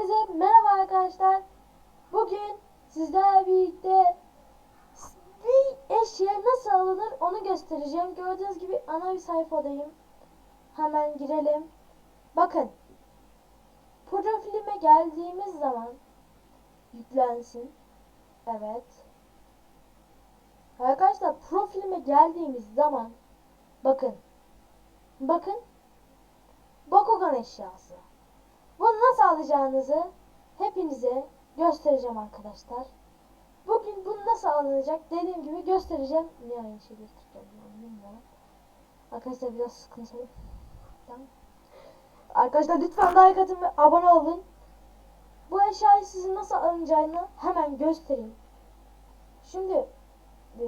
Hepinize merhaba arkadaşlar. Bugün sizlerle birlikte bir eşya nasıl alınır onu göstereceğim. Gördüğünüz gibi ana bir sayfadayım. Hemen girelim. Bakın. Profilime geldiğimiz zaman yüklensin. Evet. Arkadaşlar profilime geldiğimiz zaman bakın. Bakın. Bakugan eşyası. Nasıl alacağınızı hepinize göstereceğim arkadaşlar. Bugün bunu nasıl alınacak dediğim gibi göstereceğim. Niye aynı şeyi göstereceğim. Arkadaşlar biraz sıkıntılı. Tamam. Arkadaşlar lütfen like atın ve abone olun. Bu eşyayı sizin nasıl alınacağını hemen göstereyim. Şimdi e,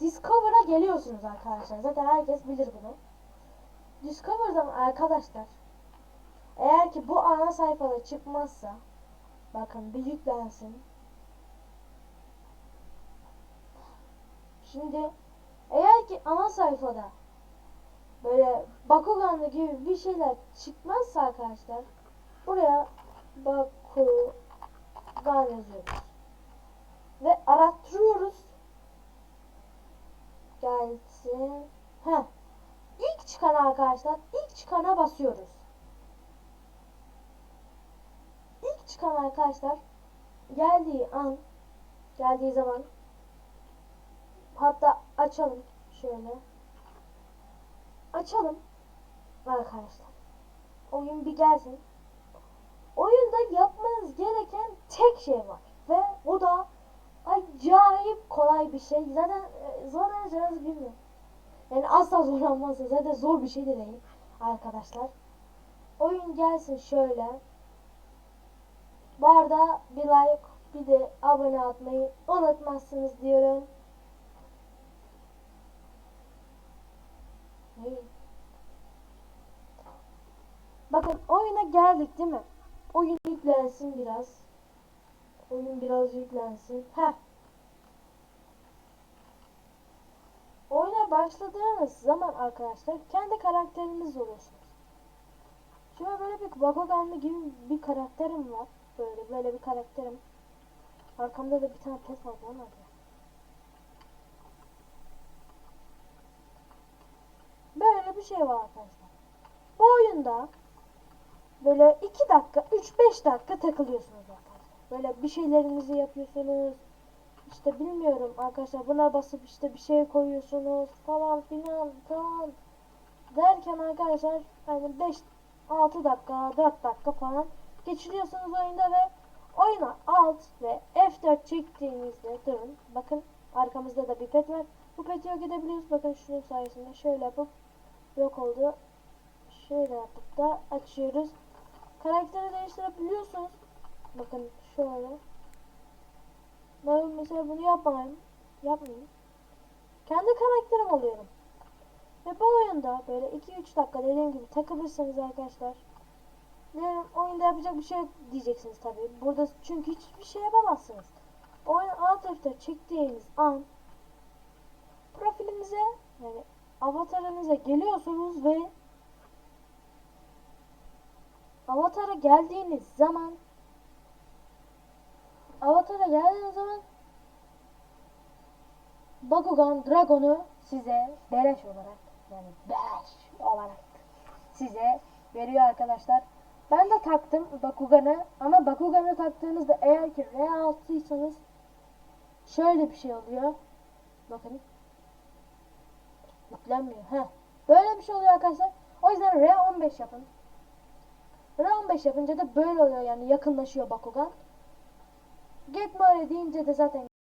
Discover'a geliyorsunuz arkadaşlar. Zaten herkes bilir bunu. Discover'dan arkadaşlar eğer ki bu ana sayfada çıkmazsa bakın bir yüklensin. Şimdi eğer ki ana sayfada böyle Bakugan'da gibi bir şeyler çıkmazsa arkadaşlar buraya Bakugan yazıyoruz. Ve arattırıyoruz. Gelsin. Heh. İlk çıkan arkadaşlar ilk çıkana basıyoruz. İlk çıkan arkadaşlar geldiği an geldiği zaman hatta açalım şöyle. Açalım arkadaşlar. Oyun bir gelsin. Oyunda yapmanız gereken tek şey var ve o da acayip kolay bir şey. Zaten e, zorlanacağınızı bilmiyorum. Yani asla zorlanmazsınız zaten zor bir şey de değil arkadaşlar. Oyun gelsin şöyle arada bir like bir de abone atmayı unutmazsınız diyorum. Bakın oyuna geldik değil mi? Oyun yüklensin biraz. Oyun biraz yüklensin. Heh. Oyuna başladığınız zaman arkadaşlar kendi karakteriniz olursunuz. Şimdi böyle bir Bakuganlı gibi bir karakterim var. Böyle böyle bir karakterim. Arkamda da bir tane var bana ya. Böyle bir şey var arkadaşlar. Bu oyunda böyle 2 dakika 3-5 dakika takılıyorsunuz arkadaşlar. Böyle bir şeylerinizi yapıyorsunuz. İşte bilmiyorum arkadaşlar buna basıp işte bir şey koyuyorsunuz falan filan falan derken arkadaşlar yani 5 6 dakika 4 dakika falan geçiriyorsunuz oyunda ve oyuna alt ve F4 çektiğinizde durun. Bakın arkamızda da bir pet var. Bu peti yok edebiliyoruz. Bakın şunun sayesinde şöyle yapıp yok oldu. Şöyle yapıp da açıyoruz. Karakteri değiştirebiliyorsunuz. Bakın şöyle. Ben mesela bunu yapmayayım. Yapmayayım. Kendi karakterim alıyorum. Ve bu oyunda böyle 2-3 dakika dediğim gibi takılırsanız arkadaşlar ne oyunda yapacak bir şey yok diyeceksiniz tabii. Burada çünkü hiçbir şey yapamazsınız. Oyun alt F4 çektiğiniz an profilinize yani avatarınıza geliyorsunuz ve avatara geldiğiniz zaman avatara geldiğiniz zaman Bakugan Dragon'u size beleş olarak yani beleş olarak size veriyor arkadaşlar. Ben de taktım Bakugan'ı ama Bakugan'ı taktığınızda eğer ki R6'ysanız şöyle bir şey oluyor. Bakın. Yüklenmiyor. Heh. Böyle bir şey oluyor arkadaşlar. O yüzden R15 yapın. R15 yapınca da böyle oluyor yani yakınlaşıyor Bakugan. Get Mare deyince de zaten